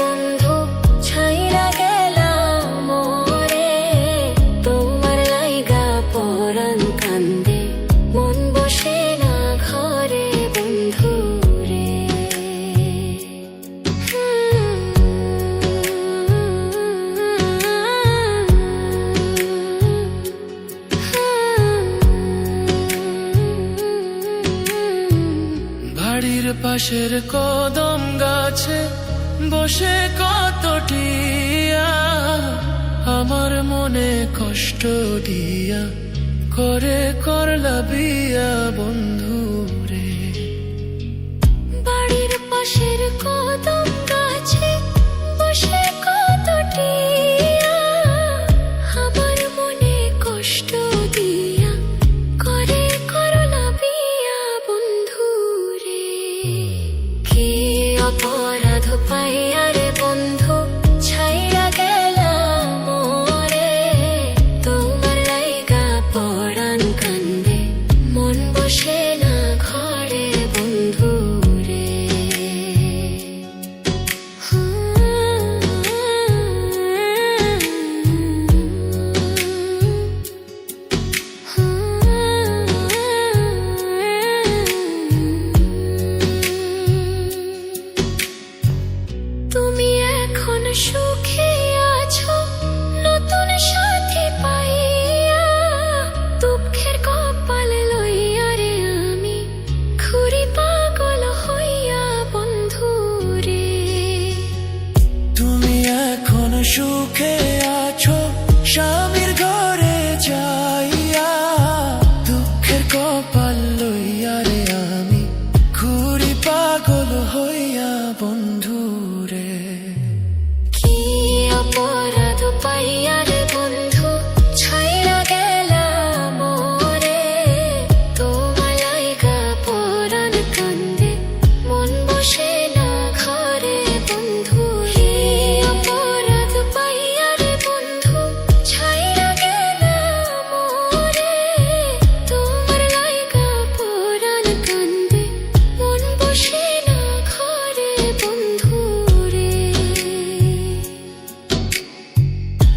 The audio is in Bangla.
বন্ধু ছাইরা মোরে। তোমার লাইগা কান্দে, মন বসে না ঘরে বন্ধু রে পাশের কদম গাছে বসে কতটিয়া আমার মনে কষ্ট দিয়া করে করলা বিয়া বন্ধু রে বাড়ির পাশের কদম Bahia সুখে আছো, নতুন দুঃখের কপাল লইয়া রে আমি পাগল হইয়া তুমি এখন সুখে আছো, স্বামীর ঘরে যাইয়া। দুঃখের কপাল লইয়া রে আমি পাগল হইয়া বন্ধু